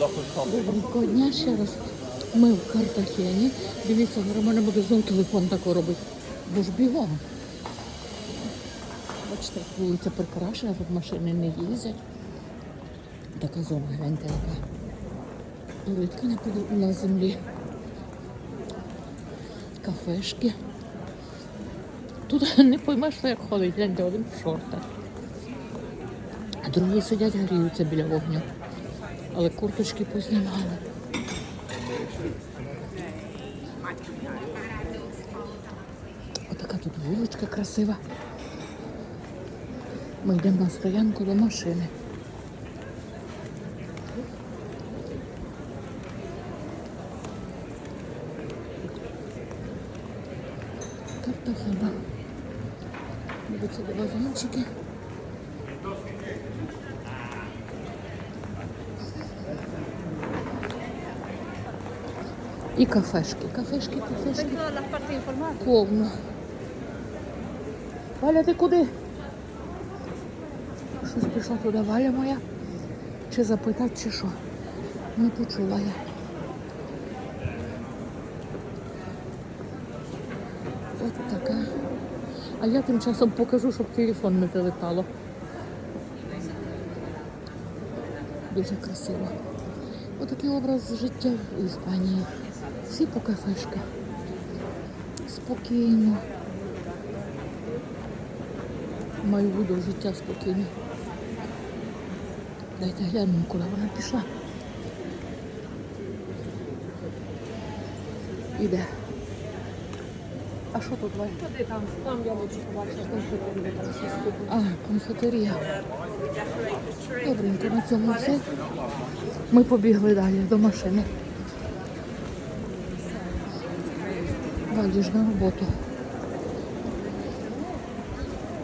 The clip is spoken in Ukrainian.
Доброго дня ще раз. Ми в Картахені. Дивіться, зараз мене буде знову телефон тако робить. Бо ж бігом. Бачите, вулиця прикрашена, тут машини не їздять. Така зона, гляньте, яка. Рідка на, поду- на землі. Кафешки. Тут не поймеш, як ходить, гляньте, один в шортах. А другі сидять, гріються біля вогню. Але курточки познімали. Отака тут вуличка красива. Ми йдемо на стоянку до машини. Картохіна. Дивіться, до вазончики. І кафешки. Кафешки, кафешки. Повно. Валя, ти куди? Щось пішла туди Валя моя. Чи запитати, чи що? Не почула я. От така. А я тим часом покажу, щоб телефон не телепало. Дуже красиво. Отакий образ життя в Іспанії. Всі по кафешках. Спокійно. Маю буду життя спокійне. Дайте глянемо, куди вона пішла. Іде. А що тут Валя? Туди там, там я побачила конфетери, там. А, конфетерія. Добренько, на цьому все. Ми побігли далі до машини. Валі ж на роботу.